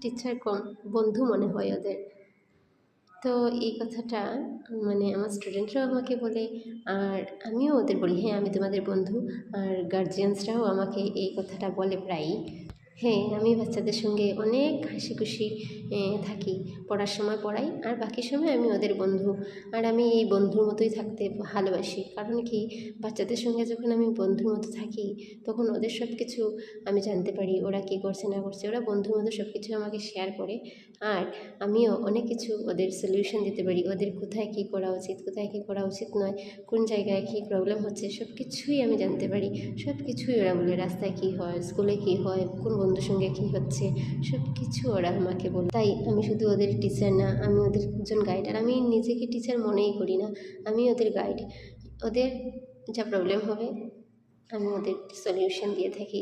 Teacher কম, বন্ধু মনে হয় ওদের। তো এই কথাটা মানে আমার স্টুডেন্টরাও আমাকে বলে, আর আমিও ওদের বলি হ্যাঁ আমি তোমাদের বন্ধু। আর গার্জিয়ানসরাও আমাকে এই কথাটা বলে প্রায়ই। হ্যাঁ আমি বাচ্চাদের সঙ্গে অনেক হাসি খুশি থাকি। পড়ার সময় পড়াই, আর বাকি সময় আমি ওদের বন্ধু। আর আমি এই বন্ধুর মতোই থাকতে ভালোবাসি। কারণ কি? বাচ্চাদের সঙ্গে যখন আমি বন্ধুর মতো থাকি, তখন ওদের সব কিছু আমি জানতে পারি, ওরা কী করছে না করছে। ওরা বন্ধুর মতো সব কিছু আমাকে শেয়ার করে। আর আমিও অনেক কিছু ওদের সলিউশন দিতে পারি। ওদের কোথায় কী করা উচিত, কোথায় কী করা উচিত নয়, কোন জায়গায় কী প্রবলেম হচ্ছে সব কিছুই আমি জানতে পারি। সব কিছুই ওরা বলে, রাস্তায় কী হয় স্কুলে কী হয়, কোন বন্ধুর সঙ্গে কী হচ্ছে? সব কিছু ওরা আমাকে বলে। তাই আমি শুধু ওদের টিচার না, আমি ওদের একজন গাইড আর আমি নিজেকে টিচার মনেই করি না, আমি ওদের গাইড ওদের যা প্রবলেম হবে আমি ওদের সলিউশন দিয়ে থাকি।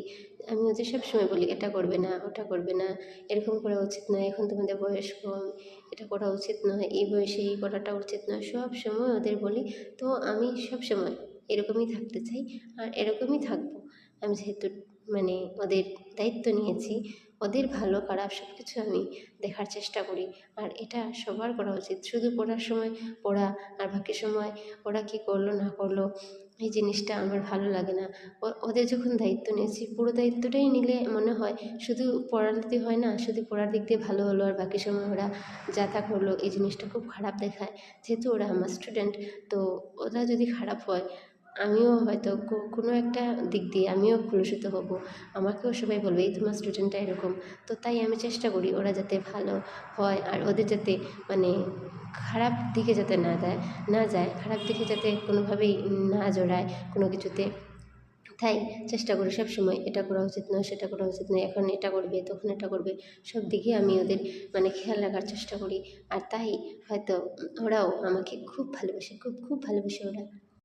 আমি ওদের সব সময় বলি, এটা করবে না, ওটা করবে না, এরকম করা উচিত নয়, এখন তোমাদের বয়স কম, এটা করা উচিত নয়, এই বয়সে এই করাটা উচিত নয়। সব সময় ওদের বলি, তো আমি সব সময় এরকমই থাকতে চাই আর এরকমই থাকব। আমি যেহেতু মানে ওদের দায়িত্ব নিয়েছি, ওদের ভালো, খারাপ সব কিছু আমি দেখার চেষ্টা করি। আর এটা সবার করা উচিত। শুধু পড়ার সময় পড়া আর বাকি সময় ওরা কী করল, না করল এই জিনিসটা আমার ভালো লাগে না। ওদের যখন দায়িত্ব নিয়েছি, পুরো দায়িত্বটাই নিলে মনে হয় শুধু পড়াতে হয় না, শুধু পড়ার দিক দিয়ে ভালো হলো আর বাকি সময় ওরা যা তা করল, এই জিনিসটা খুব খারাপ দেখায়। যেহেতু ওরা আমার স্টুডেন্ট তো ওরা যদি খারাপ হয়, আমিও হয়তো কোনো একটা দিক দিয়ে আমিও কলুষিত হব। আমাকেও সবাই বলবে, এই তোমার স্টুডেন্টটা এরকম। তো তাই আমি চেষ্টা করি ওরা যাতে ভালো হয় আর ওদের যাতে মানে খারাপ দিকে যাতে না দেয়, না যায়, খারাপ দিকে যাতে কোনোভাবেই না জড়ায় কোনো কিছুতে। তাই চেষ্টা করি সব সময় এটা করা উচিত নয়, সেটা করা উচিত নয়, এখন এটা করবে, তখন এটা করবে। সব দিকে আমি ওদের মানে খেয়াল রাখার চেষ্টা করি। আর তাই হয়তো ওরাও আমাকে খুব ভালোবাসে, খুব খুব ভালোবাসে ওরা।